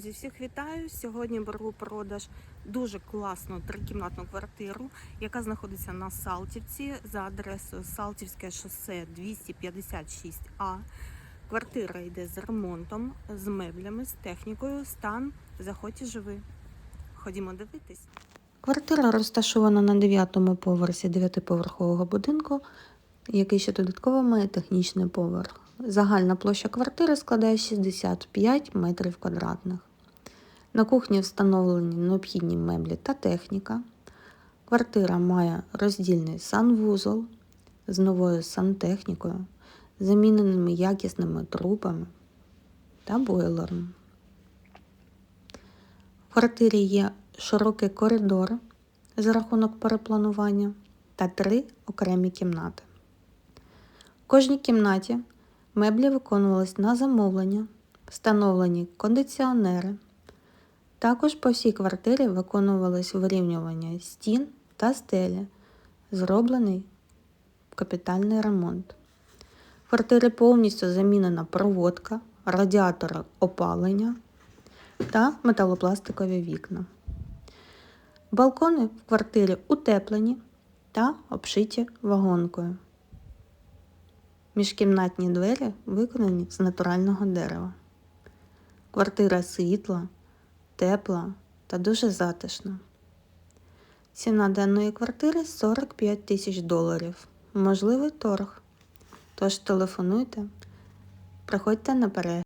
Друзі, всіх вітаю. Сьогодні беру продаж дуже класну трикімнатну квартиру, яка знаходиться на Салтівці за адресою Салтівське шосе 256А. Квартира йде з ремонтом, з меблями, з технікою. Стан заходь і живи. Ходімо дивитись. Квартира розташована на 9-му поверсі 9-поверхового будинку, який ще додатково має технічний поверх. Загальна площа квартири складає 65 метрів квадратних. На кухні встановлені необхідні меблі та техніка. Квартира має роздільний санвузол з новою сантехнікою, заміненими якісними трубами та бойлером. В квартирі є широкий коридор за рахунок перепланування та три окремі кімнати. В кожній кімнаті меблі виконувались на замовлення, встановлені кондиціонери. Також по всій квартирі виконувались вирівнювання стін та стелі, зроблений капітальний ремонт. В квартирі повністю замінена проводка, радіатори опалення та металопластикові вікна. Балкони в квартирі утеплені та обшиті вагонкою. Міжкімнатні двері виконані з натурального дерева. Квартира світла, тепла та дуже затишна. Ціна даної квартири 45 тисяч доларів. Можливий торг. Тож телефонуйте, приходьте на перегляд.